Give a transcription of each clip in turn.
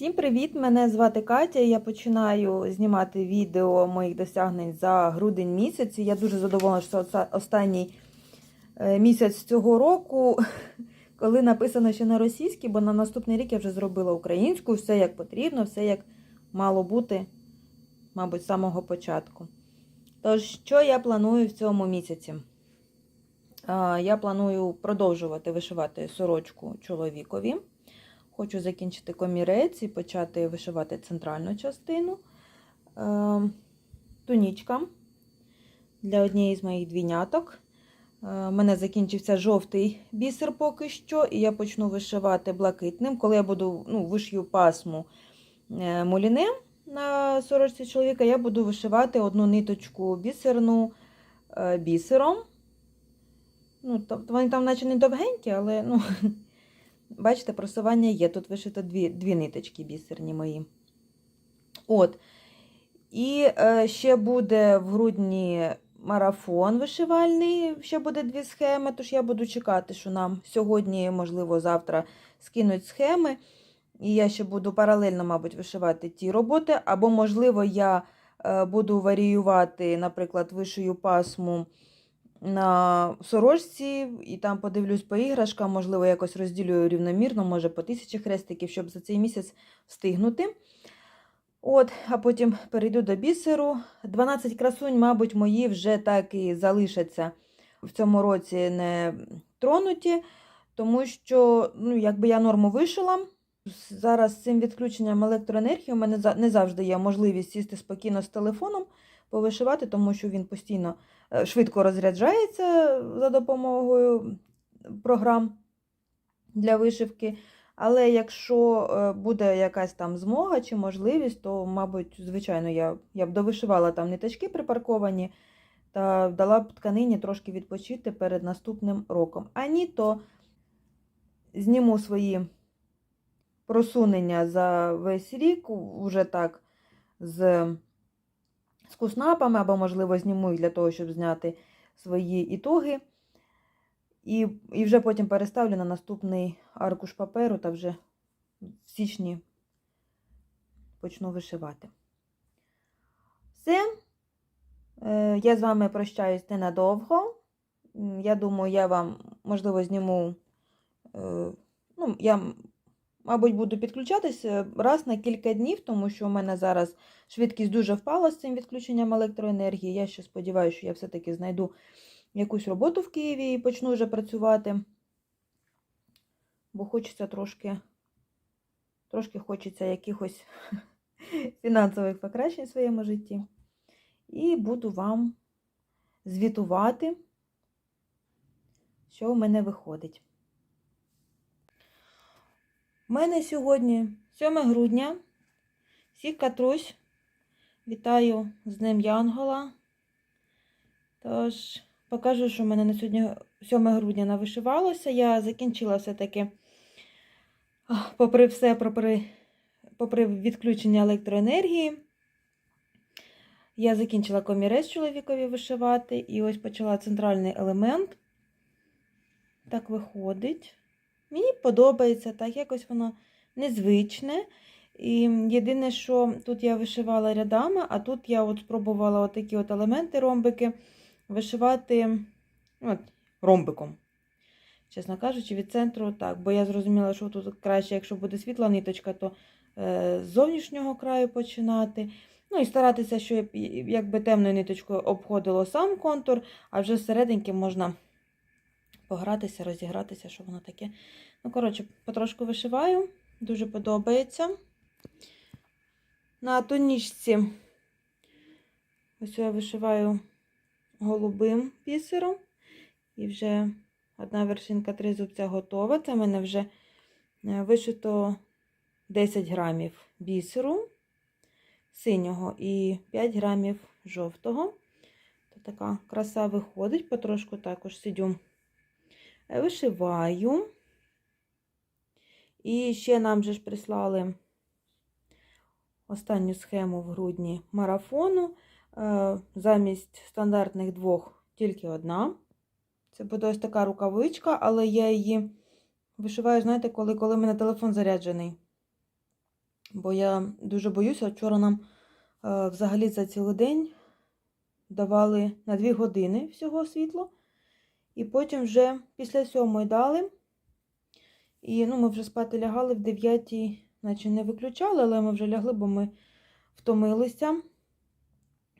Всім привіт! Мене звати Катя. Я починаю знімати відео моїх досягнень за грудень місяць. Я дуже задоволена, що останній е, місяць цього року, коли написано ще на російській, бо на наступний рік я вже зробила українську, все як потрібно, все як мало бути, мабуть, з самого початку. Тож, що я планую в цьому місяці? Я планую продовжувати вишивати сорочку чоловікові. Хочу закінчити комірець і почати вишивати центральну частину. Е, Тунічка для однієї з моїх двійняток. У мене закінчився жовтий бісер поки що, і я почну вишивати блакитним. Коли я буду ну, вишью пасму е, муліне на сорочці чоловіка, я буду вишивати одну ниточку бісерну е, бісером. Ну, тобто вони там наче не довгенькі, але ну, бачите, просування є. Тут вишито дві, дві ниточки бісерні мої. От. І е, ще буде в грудні марафон вишивальний, ще буде дві схеми, тож я буду чекати, що нам сьогодні, можливо, завтра скинуть схеми. І я ще буду паралельно, мабуть, вишивати ті роботи. Або, можливо, я е, буду варіювати, наприклад, вишию пасму на сорочці, і там подивлюсь по іграшкам, можливо, якось розділю рівномірно, може по тисячі хрестиків, щоб за цей місяць встигнути. От, А потім перейду до бісеру. 12 красунь, мабуть, мої вже так і залишаться в цьому році не тронуті, тому що, ну, якби я норму вишила. Зараз з цим відключенням електроенергії у мене не завжди є можливість сісти спокійно з телефоном, повишивати, тому що він постійно швидко розряджається за допомогою програм для вишивки. Але якщо буде якась там змога чи можливість, то, мабуть, звичайно, я я б довишивала там ниточки припарковані та дала б тканині трошки відпочити перед наступним роком. А ні, то зніму свої просунення за весь рік, уже так з з куснапами, або, можливо, зніму їх для того, щоб зняти свої ітоги. І і вже потім переставлю на наступний аркуш паперу та вже в січні почну вишивати. Все. Я з вами прощаюсь ненадовго. Я думаю, я вам, можливо, зніму. Ну, я Мабуть, буду підключатися раз на кілька днів, тому що у мене зараз швидкість дуже впала з цим відключенням електроенергії. Я ще сподіваюся, що я все-таки знайду якусь роботу в Києві і почну вже працювати. Бо хочеться трошки, трошки хочеться якихось фінансових покращень в своєму житті. І буду вам звітувати, що в мене виходить. У мене сьогодні 7 грудня. Всіх катрусь. Вітаю з Днем Янгола. Тож, покажу, що в мене на сьогодні 7 грудня навишивалося. Я закінчила все-таки, попри все, попри, попри відключення електроенергії. Я закінчила комірець чоловікові вишивати. І ось почала центральний елемент. Так виходить. Мені подобається, так, якось воно незвичне. І єдине, що тут я вишивала рядами, а тут я от спробувала такі от елементи ромбики вишивати от, ромбиком. Чесно кажучи, від центру так. Бо я зрозуміла, що тут краще, якщо буде світла ниточка, то е, з зовнішнього краю починати. Ну і старатися, щоб якби темною ниточкою обходило сам контур, а вже зсерединки можна погратися, розігратися, що воно таке. Ну, коротше, потрошку вишиваю, дуже подобається. На тонічці ось я вишиваю голубим бісером. І вже одна вершинка тризубця готова. Це в мене вже е, вишито 10 грамів бісеру синього і 5 грамів жовтого. То така краса виходить, потрошку також сидю. Е, вишиваю. І ще нам же ж прислали останню схему в грудні марафону. Е, замість стандартних двох тільки одна. Це буде ось така рукавичка, але я її вишиваю, знаєте, коли коли в мене телефон заряджений. бо я дуже боюся. Вчора нам е, взагалі за цілий день давали на 2 години всього світло. І потім вже після сьомої дали. І ну, ми вже спати лягали в 9, наче не виключали, але ми вже лягли, бо ми втомилися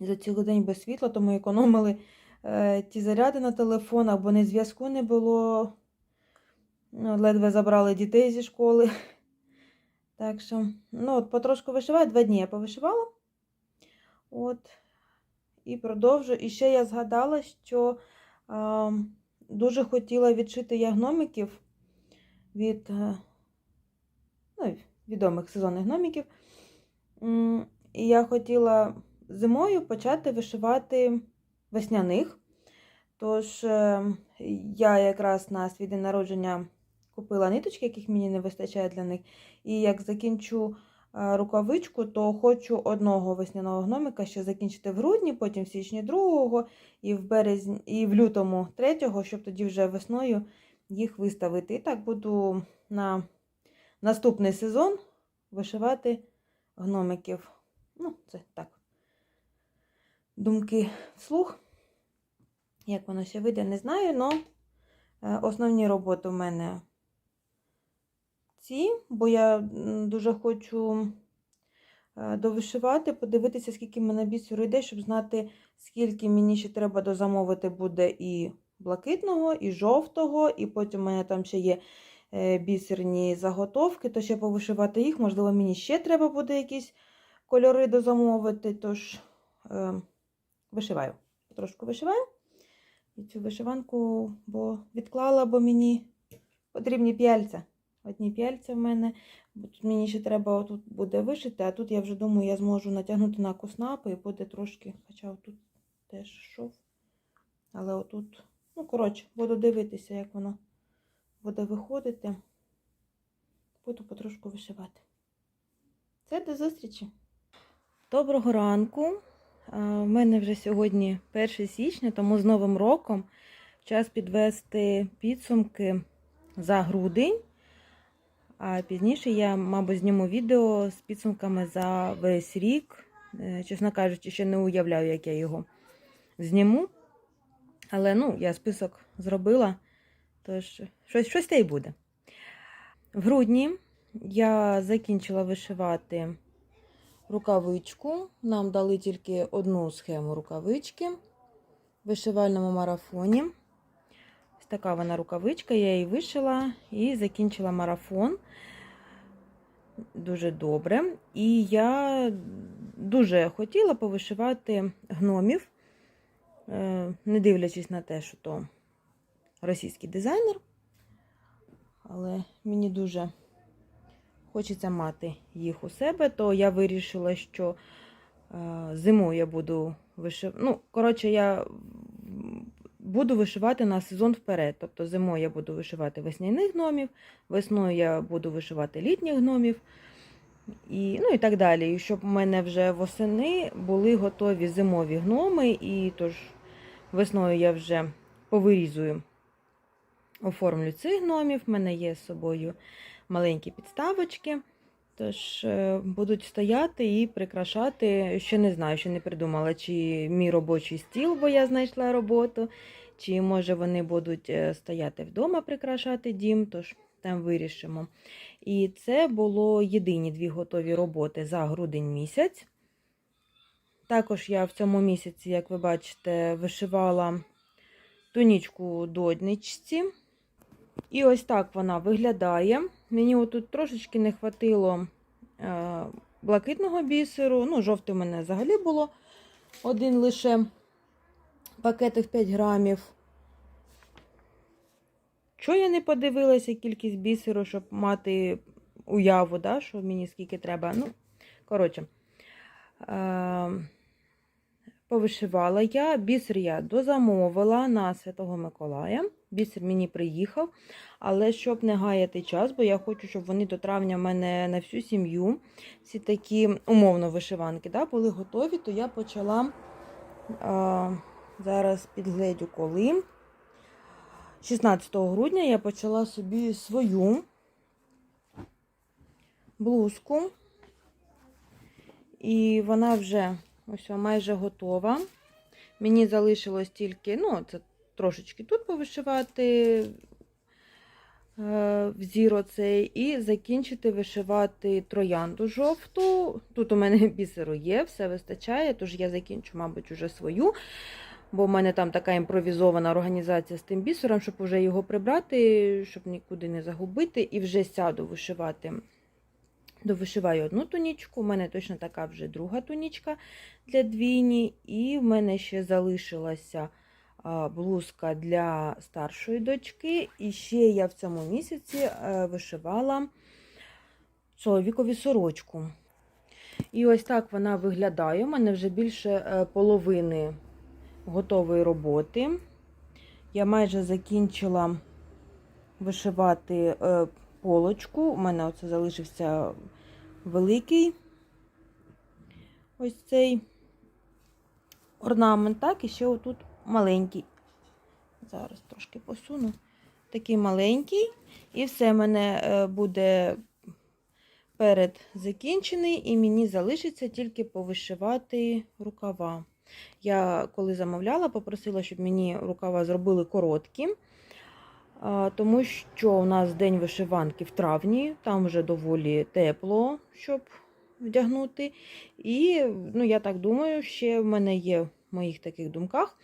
за цілий день без світла, тому економили е, ті заряди на телефон, або не зв'язку не було. Ну, ледве забрали дітей зі школи. Так що, ну, от потрошку вишиваю. Два дні я повишивала. От. І продовжу. І ще я згадала, що дуже хотіла відшити я гномиків від е, ну, відомих сезонних гномиків. І я хотіла зимою почати вишивати весняних. Тож е, я якраз на свій день народження купила ниточки, яких мені не вистачає для них. І як закінчу рукавичку, то хочу одного весняного гномика ще закінчити в грудні, потім в січні другого, і в березні, і в лютому третього, щоб тоді вже весною їх виставити. І так буду на наступний сезон вишивати гномиків. Ну, це так. Думки вслух. Як воно ще вийде, не знаю, але основні роботи в мене ці, бо я дуже хочу е, довишивати, подивитися, скільки мене бісеру йде, щоб знати, скільки мені ще треба дозамовити буде і блакитного, і жовтого, і потім у мене там ще є е, бісерні заготовки, то ще повишивати їх. Можливо, мені ще треба буде якісь кольори дозамовити, тож е, вишиваю. Трошку вишиваю. І цю вишиванку, бо відклала, бо мені потрібні п'яльця. Одні п'яльця в мене, бо тут мені ще треба отут буде вишити, а тут я вже думаю, я зможу натягнути на куснапи і буде трошки, хоча отут теж шов. Але отут, ну, коротше, буду дивитися, як воно буде виходити. Буду потрошку вишивати. Це до зустрічі. Доброго ранку. У мене вже сьогодні 1 січня, тому з Новим роком час підвести підсумки за грудень. А пізніше я, мабуть, зніму відео з підсумками за весь рік. Е, Чесно кажучи, ще не уявляю, як я його зніму. Але ну, я список зробила, тож щось, щось те й буде. В грудні я закінчила вишивати рукавичку. Нам дали тільки одну схему рукавички в вишивальному марафоні. Така вона рукавичка, я її вишила і закінчила марафон. Дуже добре. І я дуже хотіла повишивати гномів, е, не дивлячись на те, що то російський дизайнер. Але мені дуже хочеться мати їх у себе, то я вирішила, що е, зимою я буду вишивати. Ну, коротше, я буду вишивати на сезон вперед. Тобто зимою я буду вишивати весняних гномів, весною я буду вишивати літніх гномів. І, ну і так далі. І щоб у мене вже восени були готові зимові гноми, і тож весною я вже повирізую, оформлю цих гномів. У мене є з собою маленькі підставочки. Тож е, будуть стояти і прикрашати. Ще не знаю, ще не придумала, чи мій робочий стіл, бо я знайшла роботу, чи може вони будуть е, стояти вдома, прикрашати дім, тож там вирішимо. І це було єдині дві готові роботи за грудень місяць. Також я в цьому місяці, як ви бачите, вишивала тунічку додничці. І ось так вона виглядає. Мені отут трошечки не хватило е, блакитного бісеру. Ну, жовтий у мене взагалі було один лише пакетик 5 грамів. Чого я не подивилася кількість бісеру, щоб мати уяву, да, що мені скільки треба. Ну, коротше, е, повишивала я. Бісер я дозамовила на Святого Миколая. Бісер мені приїхав, але щоб не гаяти час, бо я хочу, щоб вони до травня в мене на всю сім'ю, ці такі умовно вишиванки, да, були готові, то я почала а, зараз підгледю коли. 16 грудня я почала собі свою блузку І вона вже ось майже готова. Мені залишилось тільки, ну, це трошечки тут повишивати е, взір оцей, і закінчити вишивати троянду жовту. Тут у мене бісеру є, все вистачає, тож я закінчу, мабуть, уже свою. Бо в мене там така імпровізована організація з тим бісером, щоб вже його прибрати, щоб нікуди не загубити, і вже сяду вишивати. Довишиваю одну тунічку, у мене точно така вже друга тунічка для двійні, і в мене ще залишилася блузка для старшої дочки. І ще я в цьому місяці е, вишивала чоловікові сорочку. І ось так вона виглядає. У мене вже більше е, половини готової роботи. Я майже закінчила вишивати е, полочку. У мене оце залишився великий ось цей орнамент, так, і ще отут маленький. Зараз трошки посуну. Такий маленький. І все в мене е, буде перед закінчений, і мені залишиться тільки повишивати рукава. Я коли замовляла, попросила, щоб мені рукава зробили короткі, тому що у нас день вишиванки в травні, там вже доволі тепло, щоб вдягнути. І ну, я так думаю, ще в мене є в моїх таких думках,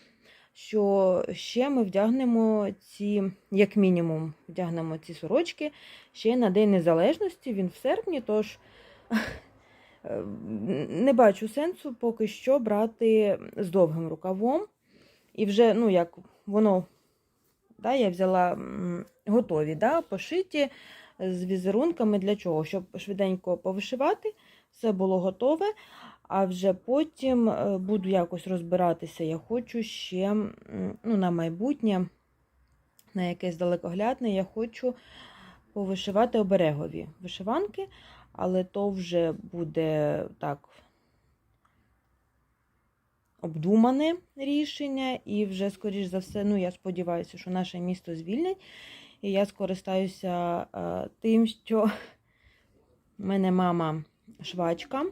що ще ми вдягнемо ці, як мінімум, вдягнемо ці сорочки ще на День Незалежності, він в серпні, тож. Не бачу сенсу поки що брати з довгим рукавом. І вже, ну, як воно, да, я взяла готові, да, пошиті з візерунками для чого? Щоб швиденько повишивати, все було готове. А вже потім е, буду якось розбиратися. Я хочу ще ну, на майбутнє, на якесь далекоглядне, я хочу повишивати оберегові вишиванки але то вже буде так обдумане рішення, і вже, скоріш за все, ну, я сподіваюся, що наше місто звільнять. І я скористаюся е, тим, що в мене мама швачка.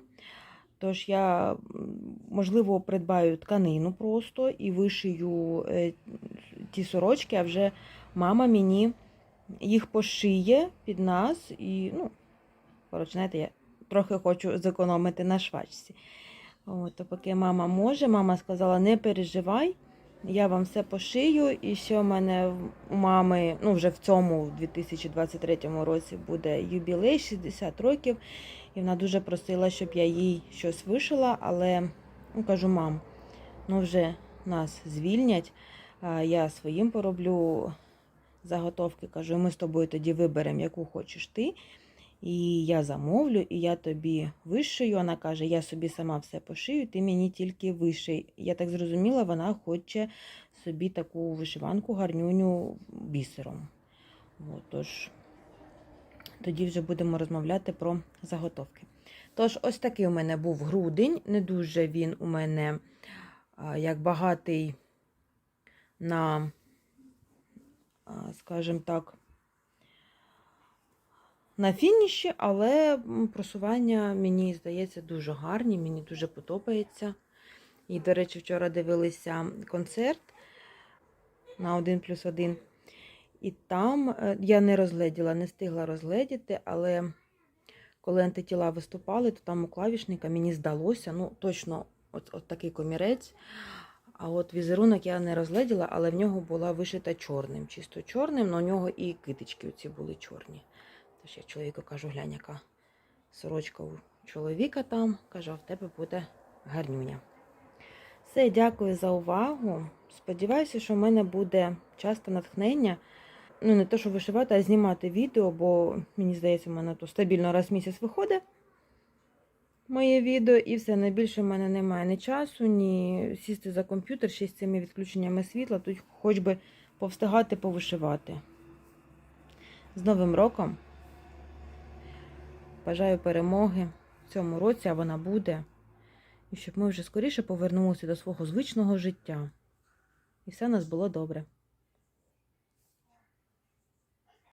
Тож я, можливо, придбаю тканину просто і вишию е, ті сорочки, а вже мама мені їх пошиє під нас. і, ну, Коротше, знаєте, я трохи хочу зекономити на швачці. От, то поки мама може, мама сказала, не переживай, я вам все пошию. І ще в мене у мами, ну вже в цьому, в 2023 році, буде юбілей 60 років. І вона дуже просила, щоб я їй щось вишила, але ну, кажу, мам, ну вже нас звільнять, я своїм пороблю заготовки. Кажу, ми з тобою тоді виберемо, яку хочеш ти. І я замовлю, і я тобі вишию. Вона каже, я собі сама все пошию, ти мені тільки виший. Я так зрозуміла, вона хоче собі таку вишиванку гарнюню бісером. От, тож, тоді вже будемо розмовляти про заготовки. Тож, ось такий у мене був грудень. Не дуже він у мене як багатий на, скажімо так, на фініші, але просування, мені здається, дуже гарні, мені дуже подобається. І, до речі, вчора дивилися концерт на 1 плюс 1. І там е, я не розгледіла, не встигла розгледіти, але коли антитіла виступали, то там у клавішника мені здалося, ну, точно от, от такий комірець. А от візерунок я не розгледіла, але в нього була вишита чорним, чисто чорним, але у нього і китички оці були чорні. Тож я чоловіку кажу, глянь, яка сорочка у чоловіка там. Кажу, в тебе буде гарнюня. Все, дякую за увагу. Сподіваюся, що в мене буде часто натхнення. Ну, не те, що вишивати, а знімати відео, бо мені здається, в мене то стабільно раз в місяць виходить моє відео, і все. Найбільше в мене немає ні часу, ні сісти за комп'ютер ще з цими відключеннями світла, тут хоч би повстигати повишивати. З Новим роком! Бажаю перемоги в цьому році, а вона буде. І щоб ми вже скоріше повернулися до свого звичного життя. І все у нас було добре.